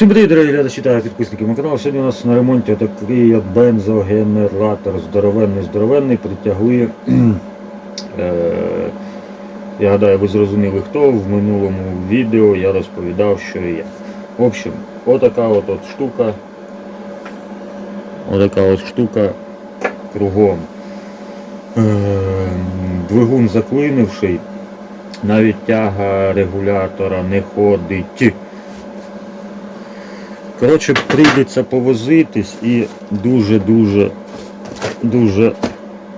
Всім привіт, дорогі глядачі та підписники мого каналу. Сьогодні у нас на ремонті такий бензогенератор здоровенний, здоровенний. Притягли. Е, я гадаю, ви зрозуміли хто. В минулому відео я розповідав, що я. В общем, отака от, от штука. Отака от штука кругом. Е, двигун заклинивший, навіть тяга регулятора не ходить. Коротше, прийдеться повозитись і дуже-дуже дуже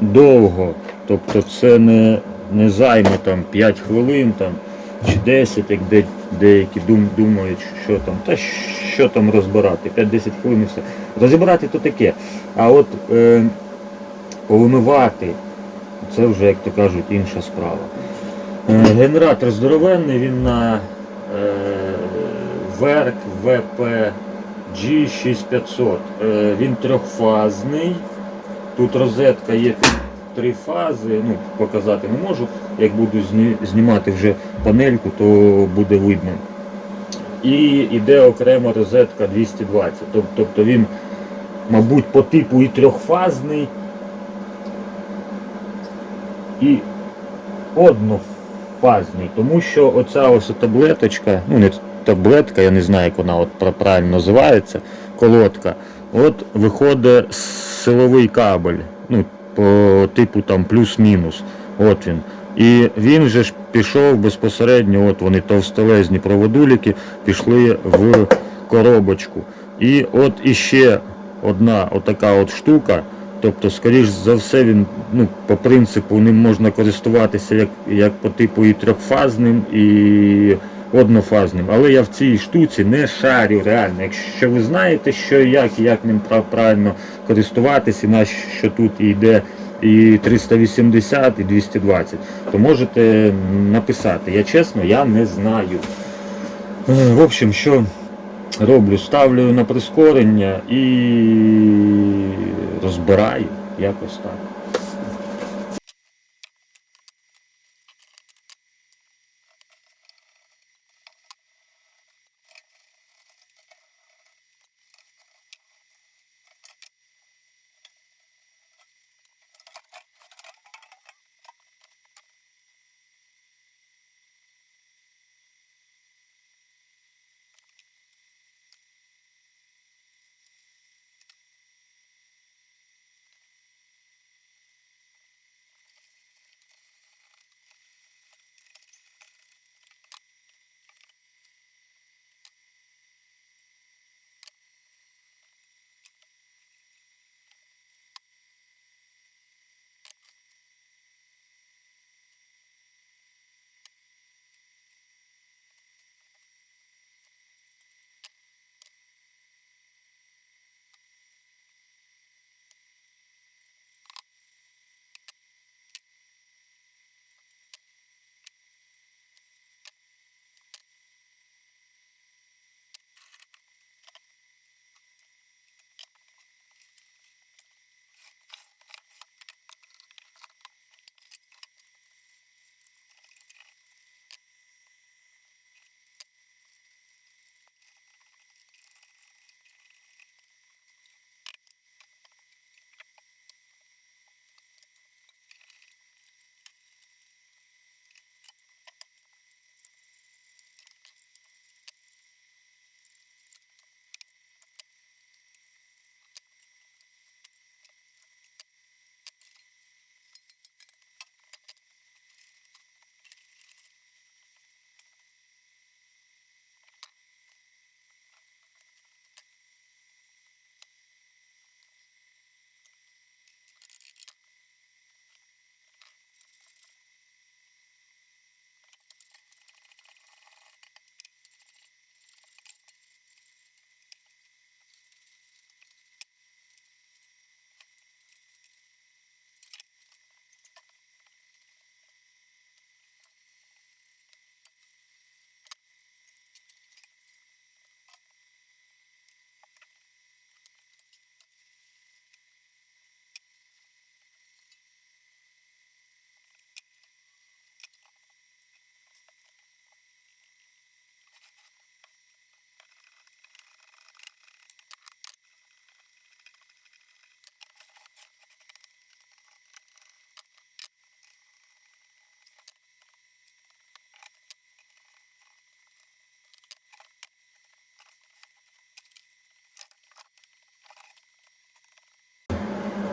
довго. Тобто це не, не займе там 5 хвилин там, чи 10, як де, деякі дум, думають, що там, та що там розбирати, 5-10 хвилин і все. Розібрати то таке. А от е, повимивати, це вже, як то кажуть, інша справа. Е, генератор здоровенний, він на е, Верк ВП G6500. Е, він трьохфазний. Тут розетка є три фази. Ну, показати не можу. Як буду знімати вже панельку, то буде видно. І йде окрема розетка 220. Тобто він, мабуть, по типу і трьохфазний, і однофазний. Тому що оця ось таблеточка, ну не таблетка, я не знаю, як вона от правильно називається, колодка. От виходить силовий кабель, ну, по типу там плюс-мінус. От він. І він же ж пішов безпосередньо, от вони товстелезні проводуліки, пішли в коробочку. І от іще одна отака от штука. Тобто, скоріш за все, він ну, по принципу ним можна користуватися як, як по типу і трьохфазним, і однофазним. Але я в цій штуці не шарю реально. Якщо ви знаєте, що і як, і як ним правильно користуватися, на що тут йде і 380, і 220, то можете написати. Я чесно, я не знаю. Е, В общем, що роблю? Ставлю на прискорення і розбираю якось так.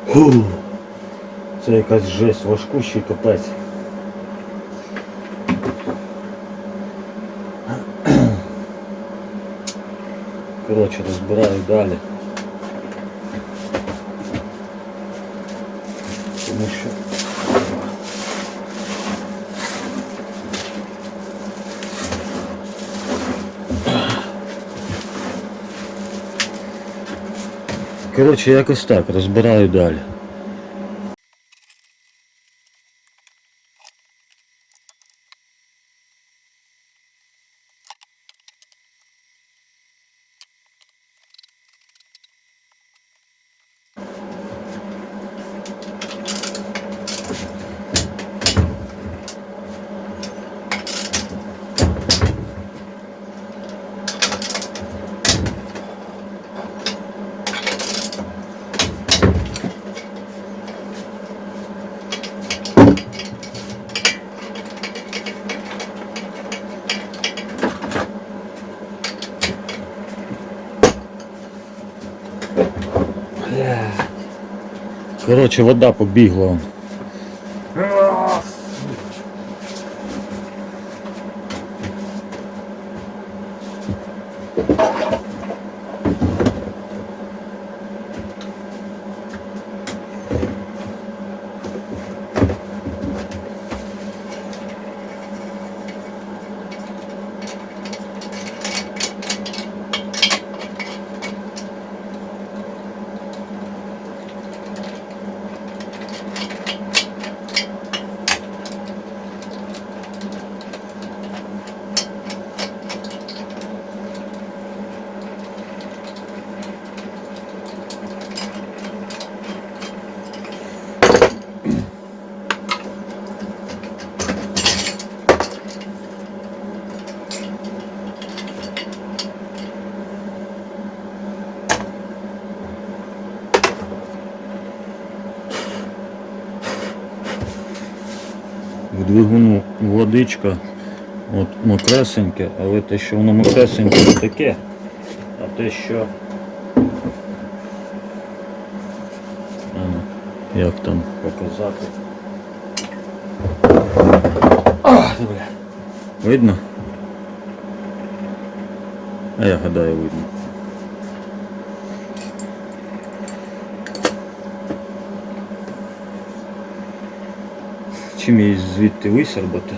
Фу. Це якась жесть, важкущий капець. Коротше, розбираю далі. Коротше, якось так, розбираю далі. Коротше, вода побігла. Двигуну водичка, от мокресеньке, але те, що воно мокресеньке, не таке, а те, що. Ну, як там показати? А, бля. Видно? А я гадаю, видно. Чим її звідти висербати?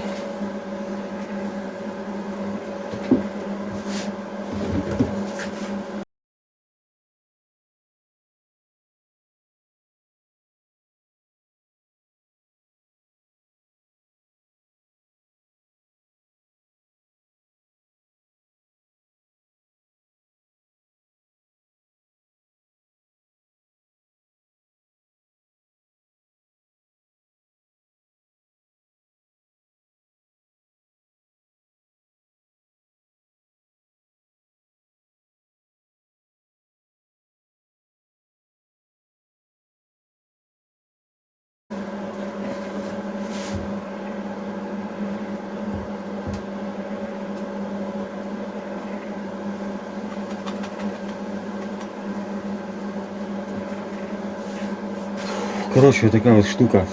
Коротше, така ось штука. Е,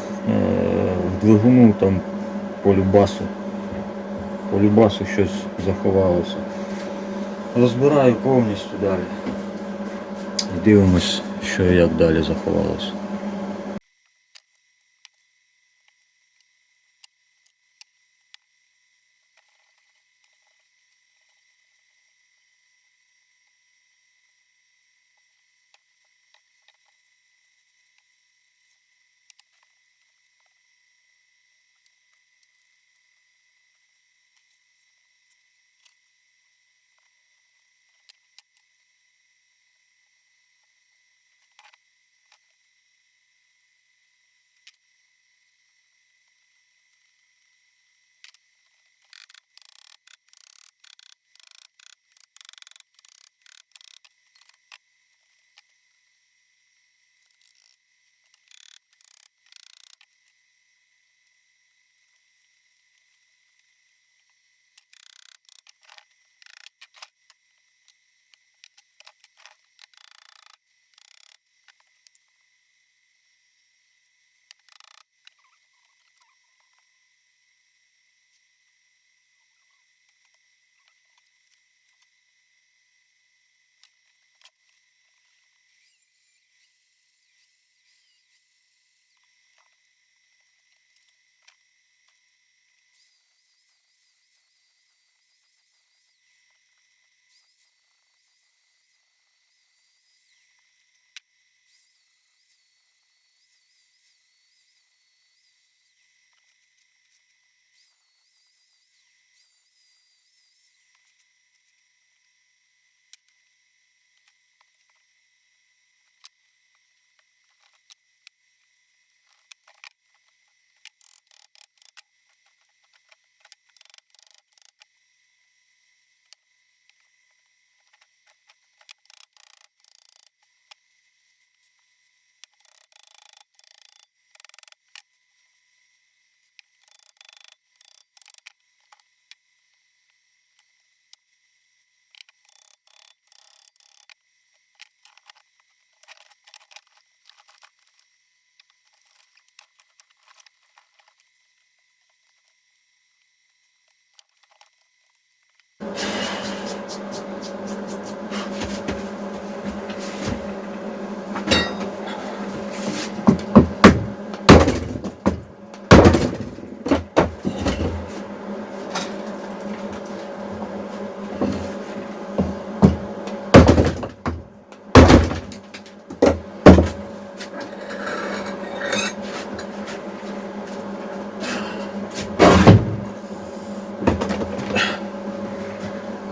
В двигуну там по любасу. По щось заховалося. Розбираю повністю далі. І дивимось, що як далі заховалося.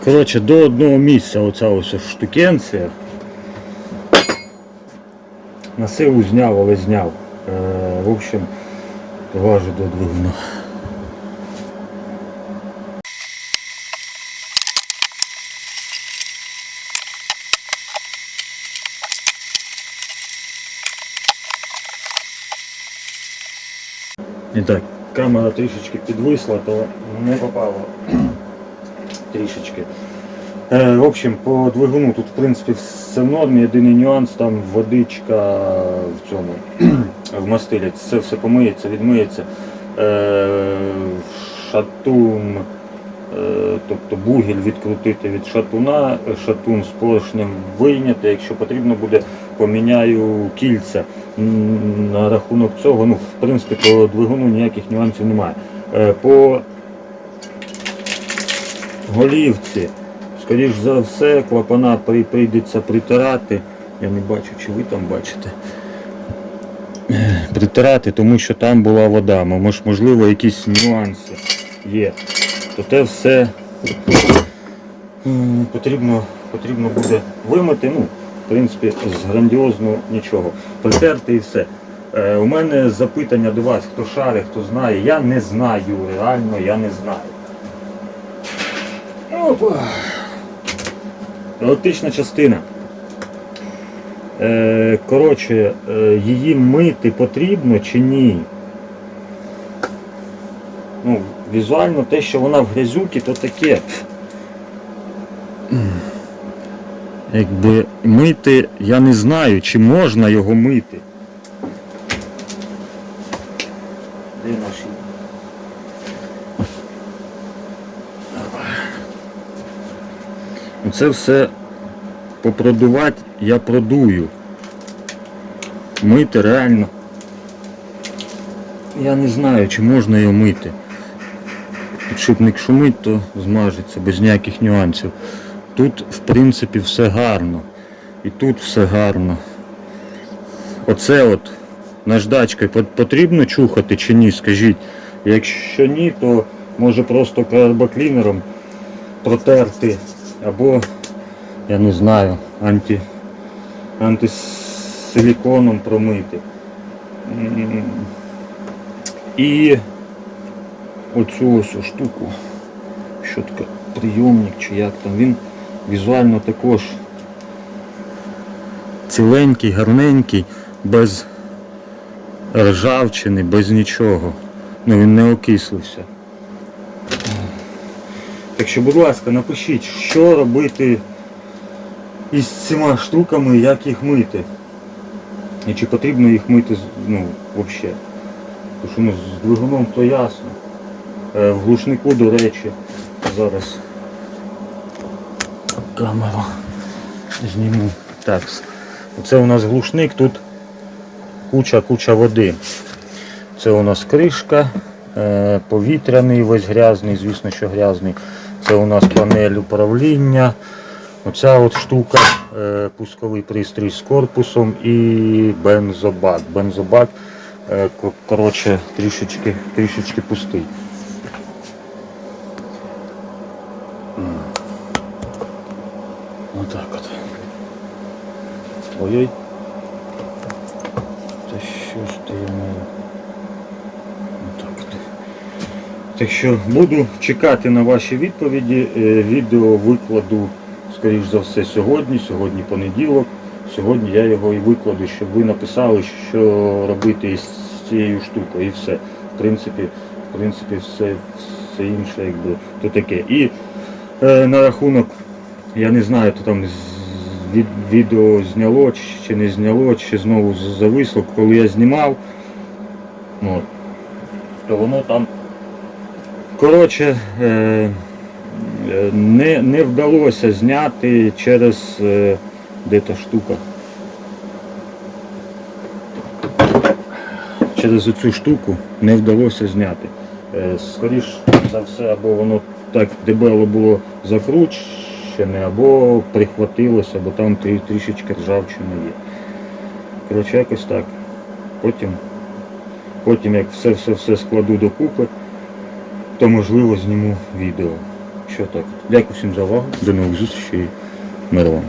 Коротше, до одного місця оця ось штукенція. На силу зняв, але зняв. Е, в общем, важу до двигуна. І так, камера трішечки підвисла, то не попало трішечки. Е, в общем, по двигуну тут в принципі все в нормі. Єдиний нюанс, там водичка в цьому в мастилі. Це все помиється, відмиється. Е, шатун, е, тобто бугіль відкрутити від шатуна, шатун з поршнем вийняти. Якщо потрібно буде, поміняю кільця. На рахунок цього, ну, в принципі, по двигуну ніяких нюансів немає. Е, По голівці, скоріш за все, клапана прийдеться притирати. Я не бачу, чи ви там бачите. Е, Притирати, тому що там була вода. Мож- Можливо, якісь нюанси є. То те все потрібно, потрібно буде вимити. Ну, в принципі, з грандіозного нічого. Притерти і все. Е, у мене запитання до вас, хто шарить, хто знає. Я не знаю, реально я не знаю. Опа. Електрична частина. Е, коротше, е, її мити потрібно чи ні? Ну, візуально те, що вона в грязюці, то таке. Якби мити, я не знаю, чи можна його мити. Де наші? Це все попродувати я продую. Мити реально. Я не знаю, чи можна його мити. Підшипник шумить, то змажеться без ніяких нюансів. Тут, в принципі, все гарно. І тут все гарно. Оце от наждачкою потрібно чухати чи ні, скажіть. Якщо ні, то може просто карбоклінером протерти або, я не знаю, анті, антисиліконом промити. І оцю ось штуку, що таке прийомник чи як там, він візуально також ціленький, гарненький, без ржавчини, без нічого. Ну він не окислився. Так що, будь ласка, напишіть, що робити із цими штуками, як їх мити. І чи потрібно їх мити ну, взагалі. Тому що ну, з двигуном то ясно. Е, В глушнику, до речі, зараз камеру зніму. Так, це у нас глушник, тут куча-куча води. Це у нас кришка, е, повітряний весь грязний, звісно, що грязний. Це у нас панель управління. Оця от штука, е, пусковий пристрій з корпусом і бензобак. Бензобак, е, коротше, трішечки, трішечки пустий. Отак от. Ой-ой. Так що буду чекати на ваші відповіді. Е, Відео викладу, скоріш за все, сьогодні. Сьогодні понеділок. Сьогодні я його і викладу, щоб ви написали, що робити із цією штукою і все. В принципі, в принципі, все, все інше, якби то таке. І е, на рахунок, я не знаю, то там від, відео зняло чи не зняло, чи знову зависло, коли я знімав. От, то воно там Коротше, е, не, не вдалося зняти через е, де та штука. Через оцю штуку не вдалося зняти. Е, скоріш за все, або воно так дебело було закручене, або прихватилося, бо там трішечки ржавчина є. Коротше, якось так. Потім, потім як все-все-все складу докупи, то можливо зніму відео. Що так? Дякую всім за увагу. До нових зустрічей. Мир вам.